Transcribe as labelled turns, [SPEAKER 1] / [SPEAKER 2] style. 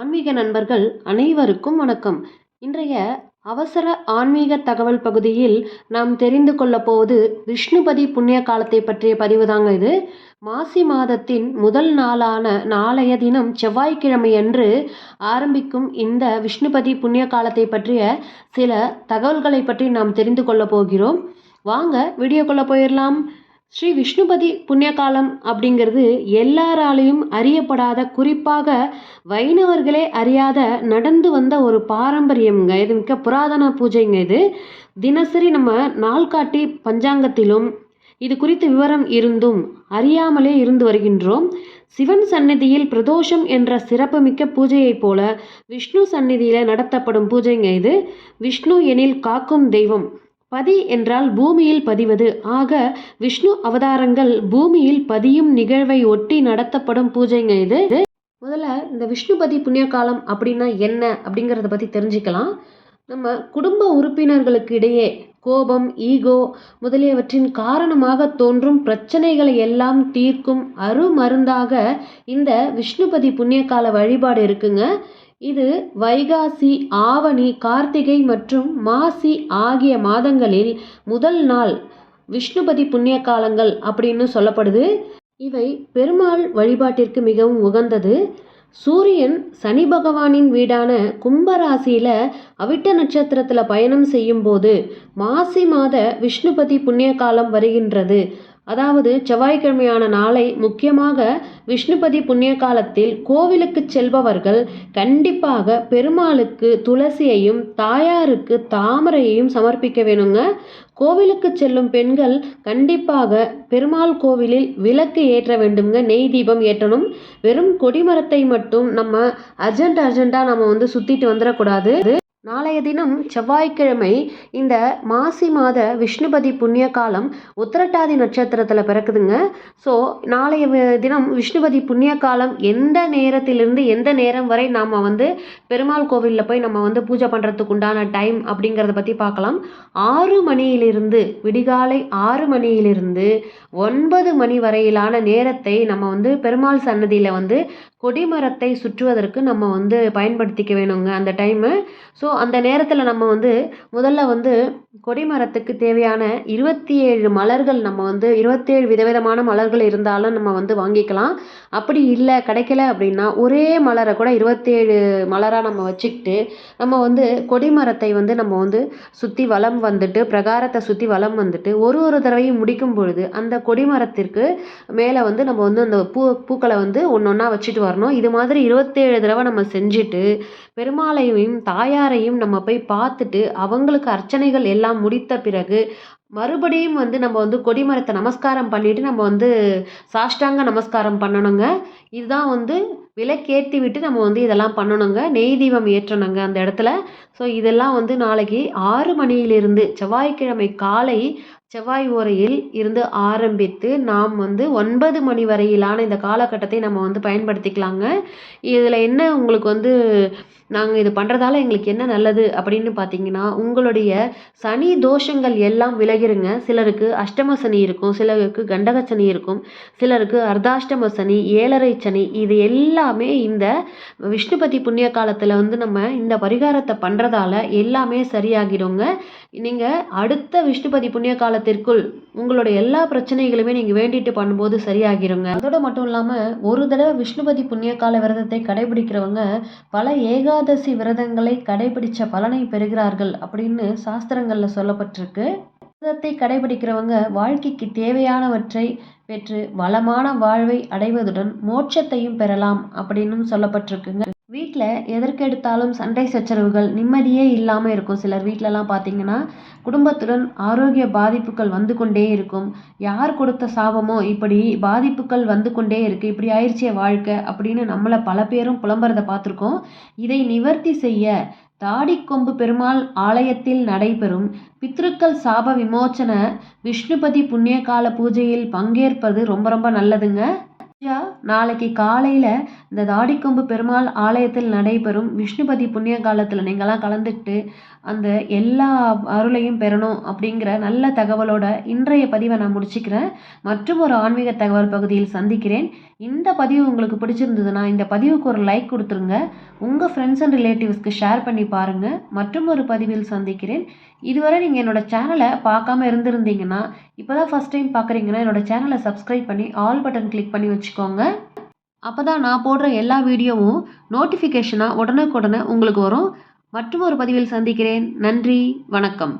[SPEAKER 1] ஆன்மீக நண்பர்கள் அனைவருக்கும் வணக்கம். இன்றைய அவசர ஆன்மீக தகவல் பகுதியில் நாம் தெரிந்து கொள்ளப் போவது விஷ்ணுபதி புண்ணிய காலத்தை பற்றிய பதிவு தாங்க இது. மாசி மாதத்தின் முதல் நாளான நாளைய தினம் செவ்வாய்க்கிழமை அன்று ஆரம்பிக்கும் இந்த விஷ்ணுபதி புண்ணிய காலத்தை பற்றிய சில தகவல்களை பற்றி நாம் தெரிந்து கொள்ளப் போகிறோம். வாங்க வீடியோக்குள்ளே போயிடலாம். ஸ்ரீ விஷ்ணுபதி புண்ணியகாலம் அப்படிங்கிறது எல்லாராலையும் அறியப்படாத குறிப்பாக வைணவர்களே அறியாத நடந்து வந்த ஒரு பாரம்பரியம்ங்க. இது மிக்க புராதன பூஜைங்க இது. தினசரி நம்ம நாள்காட்டி பஞ்சாங்கத்திலும் இது குறித்த விவரம் இருந்தும் அறியாமலே இருந்து வருகின்றோம். சிவன் சந்நிதியில் பிரதோஷம் என்ற சிறப்புமிக்க பூஜையைப் போல விஷ்ணு சந்நிதியில் நடத்தப்படும் பூஜைங்க இது. விஷ்ணு எனில் காக்கும் தெய்வம். பதி என்றால் பூமியில் பதிவது. ஆக விஷ்ணு அவதாரங்கள் பூமியில் பதியும் நிகழ்வை ஒட்டி நடத்தப்படும் பூஜைங்க இது. முதல்ல இந்த விஷ்ணுபதி புண்ணிய காலம் அப்படின்னா என்ன அப்படிங்கிறத பற்றி தெரிஞ்சுக்கலாம். நம்ம குடும்ப உறுப்பினர்களுக்கு இடையே கோபம் ஈகோ முதலியவற்றின் காரணமாக தோன்றும் பிரச்சனைகளை எல்லாம் தீர்க்கும் அருமருந்தாக இந்த விஷ்ணுபதி புண்ணியகால வழிபாடு இருக்குங்க. இது வைகாசி ஆவணி கார்த்திகை மற்றும் மாசி ஆகிய மாதங்களில் முதல் நாள் விஷ்ணுபதி புண்ணிய காலங்கள் அப்படின்னு சொல்லப்படுது. இவை பெருமாள் வழிபாட்டிற்கு மிகவும் உகந்தது. சூரியன் சனி பகவானின் வீடான கும்பராசியில் அவிட்ட நட்சத்திரத்தில் பயணம் செய்யும்போது மாசி மாத விஷ்ணுபதி புண்ணிய காலம் வருகின்றது. அதாவது செவ்வாய்க்கிழமையான நாளை முக்கியமாக விஷ்ணுபதி புண்ணிய காலத்தில் கோவிலுக்கு செல்பவர்கள் கண்டிப்பாக பெருமாளுக்கு துளசியையும் தாயாருக்கு தாமரையையும் சமர்ப்பிக்க வேணுங்க. கோவிலுக்கு செல்லும் பெண்கள் கண்டிப்பாக பெருமாள் கோவிலில் விளக்கு ஏற்ற வேண்டுங்க நெய் தீபம் ஏற்றணும். வெறும் கொடிமரத்தை மட்டும் நம்ம அர்ஜென்ட் அர்ஜென்ட்டாக நம்ம வந்து சுற்றிட்டு வந்துடக்கூடாது. நாளைய தினம் செவ்வாய்க்கிழமை இந்த மாசி மாத விஷ்ணுபதி புண்ணிய காலம் உத்திரட்டாதி நட்சத்திரத்தில் பிறக்குதுங்க. ஸோ நாளைய தினம் விஷ்ணுபதி புண்ணிய காலம் எந்த நேரத்திலிருந்து எந்த நேரம் வரை நாம் வந்து பெருமாள் கோவிலில் போய் நம்ம வந்து பூஜை பண்ணுறதுக்கு உண்டான டைம் அப்படிங்கிறத பற்றி பார்க்கலாம் ஆறு மணியிலிருந்து விடிகாலை ஆறு மணியிலிருந்து ஒன்பது மணி வரையிலான நேரத்தை நம்ம வந்து பெருமாள் சன்னதியில் வந்து கொடிமரத்தை சுற்றுவதற்கு நம்ம வந்து பயன்படுத்திக்க வேணுங்க அந்த டைமு ஸோ அந்த நேரத்தில் நம்ம வந்து முதல்ல வந்து கொடிமரத்துக்கு தேவையான இருபத்தி ஏழு மலர்கள் நம்ம வந்து இருபத்தேழு விதவிதமான மலர்கள் இருந்தாலும் நம்ம வந்து வாங்கிக்கலாம். அப்படி இல்லை கிடைக்கல அப்படின்னா ஒரே மலரை கூட இருபத்தேழு மலராக நம்ம வச்சுக்கிட்டு நம்ம வந்து கொடிமரத்தை வந்து நம்ம வந்து சுற்றி வளம் வந்துட்டு பிரகாரத்தை சுற்றி வளம் வந்துட்டு ஒரு ஒரு தடவையும் முடிக்கும் பொழுது அந்த கொடிமரத்திற்கு மேலே வந்து நம்ம வந்து அந்த பூ பூக்களை வந்து ஒன்று ஒன்றா வச்சுட்டு வரணும். இது மாதிரி இருபத்தேழு தடவை நம்ம செஞ்சுட்டு பெருமாளையும் தாயாரையும் நம்ம போய் பார்த்துட்டு அவங்களுக்கு அர்ச்சனைகள் எல்லாம் முடித்த பிறகு மறுபடியும் வந்து நம்ம வந்து கொடிமரத்தை நமஸ்காரம் பண்ணிவிட்டு நம்ம வந்து சாஷ்டாங்க நமஸ்காரம் பண்ணணுங்க. இதுதான் வந்து விலைக்கேற்றி விட்டு நம்ம வந்து இதெல்லாம் பண்ணணுங்க. நெய் தீபம் ஏற்றணுங்க அந்த இடத்துல. ஸோ இதெல்லாம் வந்து நாளைக்கு ஆறு மணியிலிருந்து செவ்வாய்க்கிழமை காலை செவ்வாய் ஓரையில் இருந்து ஆரம்பித்து நாம் வந்து ஒன்பது மணி வரையிலான இந்த காலகட்டத்தை நம்ம வந்து பயன்படுத்திக்கலாங்க. இதில் என்ன உங்களுக்கு வந்து நாங்கள் இது பண்ணுறதால எங்களுக்கு என்ன நல்லது அப்படின்னு பார்த்தீங்கன்னா உங்களுடைய சனி தோஷங்கள் எல்லாம் விலகிருங்க. சிலருக்கு அஷ்டம சனி இருக்கும் சிலருக்கு கண்டக சனி இருக்கும் சிலருக்கு அர்த்தாஷ்டம சனி ஏழரை சனி இது எல்லாமே இந்த விஷ்ணுபதி புண்ணிய காலத்தில் வந்து நம்ம இந்த பரிகாரத்தை பண்ணுறதால எல்லாமே சரியாகிடுங்க. நீங்கள் அடுத்த விஷ்ணுபதி புண்ணிய காலத்திற்குள் உங்களுடைய எல்லா பிரச்சனைகளுமே நீங்கள் வேண்டிட்டு பண்ணும்போது சரியாகிருங்க. அதோட மட்டும் இல்லாமல் ஒரு தடவை விஷ்ணுபதி புண்ணிய கால விரதத்தை கடைபிடிக்கிறவங்க பல ஏகாதசி விரதங்களை கடைபிடிச்ச பலனை பெறுகிறார்கள் அப்படின்னு சாஸ்திரங்களில் சொல்லப்பட்டிருக்கு. விரதத்தை கடைபிடிக்கிறவங்க வாழ்க்கைக்கு தேவையானவற்றை பெற்று வளமான வாழ்வை அடைவதுடன் மோட்சத்தையும் பெறலாம் அப்படின்னு சொல்லப்பட்டிருக்குங்க. வீட்டில் எதற்கெடுத்தாலும் சண்டை சச்சரவுகள் நிம்மதியே இல்லாமல் இருக்கும். சிலர் வீட்டிலலாம் பார்த்தீங்கன்னா குடும்பத்துடன் ஆரோக்கிய பாதிப்புகள் வந்து கொண்டே இருக்கும். யார் கொடுத்த சாபமோ இப்படி பாதிப்புகள் வந்து கொண்டே இருக்குது இப்படி ஆயிடுச்சே வாழ்க்கை அப்படின்னு நம்மளை பல பேரும் புலம்புறதை பார்த்துருக்கோம் இதை நிவர்த்தி செய்ய தாடிக்கொம்பு பெருமாள் ஆலயத்தில் நடைபெறும். பித்ருக்கள் சாப விமோச்சன விஷ்ணுபதி புண்ணியகால பூஜையில் பங்கேற்பது ரொம்ப ரொம்ப நல்லதுங்க. ஐயா நாளைக்கு காலையில் இந்த தாடிக்கொம்பு பெருமாள் ஆலயத்தில் நடைபெறும் விஷ்ணுபதி புண்ணிய காலத்தில் நீங்களாம் கலந்துக்கிட்டு அந்த எல்லா அருளையும் பெறணும் அப்படிங்கிற நல்ல தகவலோட இன்றைய பதிவை நான் முடிச்சுக்கிறேன். மற்றும் ஒரு ஆன்மீக தகவல் பகுதியில் சந்திக்கிறேன். இந்த பதிவு உங்களுக்கு பிடிச்சிருந்ததுன்னா இந்த பதிவுக்கு ஒரு லைக் கொடுத்துருங்க. உங்கள் ஃப்ரெண்ட்ஸ் அண்ட் ரிலேட்டிவ்ஸ்க்கு ஷேர் பண்ணி பாருங்கள் மற்றும் ஒரு பதிவில் சந்திக்கிறேன். இதுவரை நீங்கள் என்னோடய சேனலை பார்க்காம இருந்திருந்தீங்கன்னா இப்போ தான் ஃபஸ்ட் டைம் பார்க்குறீங்கன்னா என்னோடய சேனலை சப்ஸ்கிரைப் பண்ணி ஆல் பட்டன் கிளிக் பண்ணி வச்சுக்கோங்க அப்போ தான் நான் போடுற எல்லா வீடியோவும் நோட்டிஃபிகேஷனாக உடனுக்குடனே உங்களுக்கு வரும். மற்றும் ஒரு பதிவில் சந்திக்கிறேன். நன்றி. வணக்கம்.